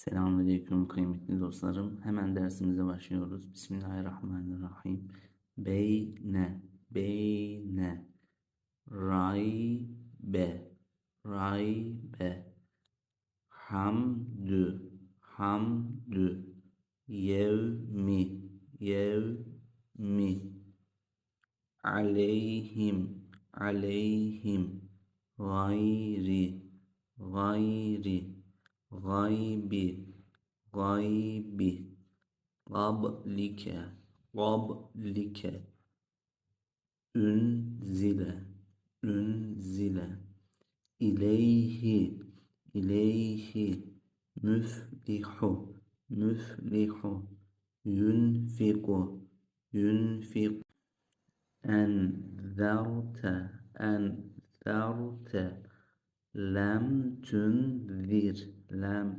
Selamünaleyküm kıymetli dostlarım. Hemen dersimize başlıyoruz. Bismillahirrahmanirrahim. Beyne, beyne, raybe, raybe, hamdü, hamdü, yevmi, yevmi, aleyhim, aleyhim, gayri, gayri, غيب غيب قبلك قبلك. أنزل أنزل. إليه إليه. مفلح مفلح ينفق ينفق. أنذرت أنذرت. Lem tünzir, lem